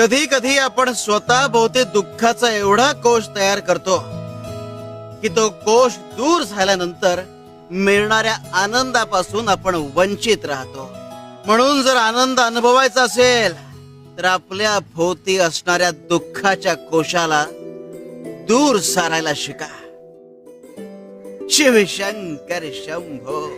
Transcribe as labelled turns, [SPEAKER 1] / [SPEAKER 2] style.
[SPEAKER 1] कधी कधी आपण स्वतः भोवती दुःखाचा एवढा कोश तयार करतो की तो कोश दूर झाल्यानंतर मिळणाऱ्या आनंदापासून आपण वंचित राहतो. म्हणून जर आनंद अनुभवायचा असेल तर आपल्या भोवती असणाऱ्या दुःखाच्या कोशाला दूर सारायला शिका. शिवशंकर शंभो.